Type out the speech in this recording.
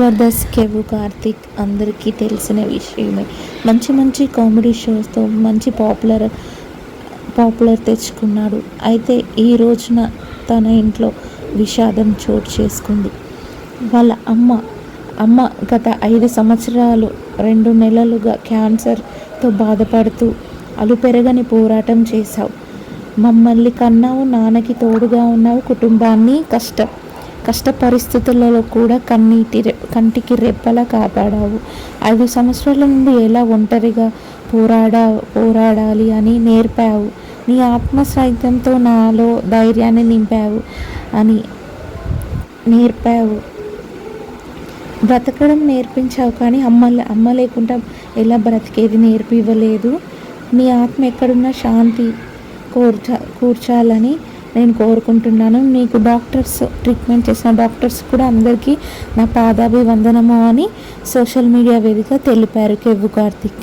జబర్దస్త్ కెవు కార్తిక్ అందరికీ తెలిసిన విషయమే. మంచి మంచి కామెడీ షోస్తో మంచి పాపులర్ పాపులర్ తెచ్చుకున్నాడు. అయితే ఈ రోజున తన ఇంట్లో విషాదం చోటు చేసుకుంది. వాళ్ళ అమ్మ అమ్మ గత ఐదు సంవత్సరాలు రెండు నెలలుగా క్యాన్సర్తో బాధపడుతూ అలుపెరగని పోరాటం చేశావు. మమ్మల్ని కన్నావు నాన్నకి తోడుగా ఉన్నావు కుటుంబాన్ని కష్టం. కష్ట పరిస్థితులలో కూడా కన్నీటి రె కంటికి రెప్పలా కాపాడావు. ఐదు సంవత్సరాల నుండి ఎలా ఒంటరిగా పోరాడా పోరాడాలి అని నేర్పావు. నీ ఆత్మస్థైర్యంతో నాలో ధైర్యాన్ని నింపావు అని నేర్పావు. బ్రతకడం నేర్పించావు కానీ అమ్మ అమ్మ లేకుండా ఎలా బ్రతికేది నేర్పివ్వలేదు. నీ ఆత్మ ఎక్కడున్నా శాంతి కూర్చా కూర్చాలని నేను కోరుకుంటున్నాను. మీకు డాక్టర్స్ ట్రీట్మెంట్ చేసిన డాక్టర్స్ కూడా అందరికీ నా పాదాభివందనము అని సోషల్ మీడియా వేదిక తెలిపారు కెవ్వు కార్తిక్.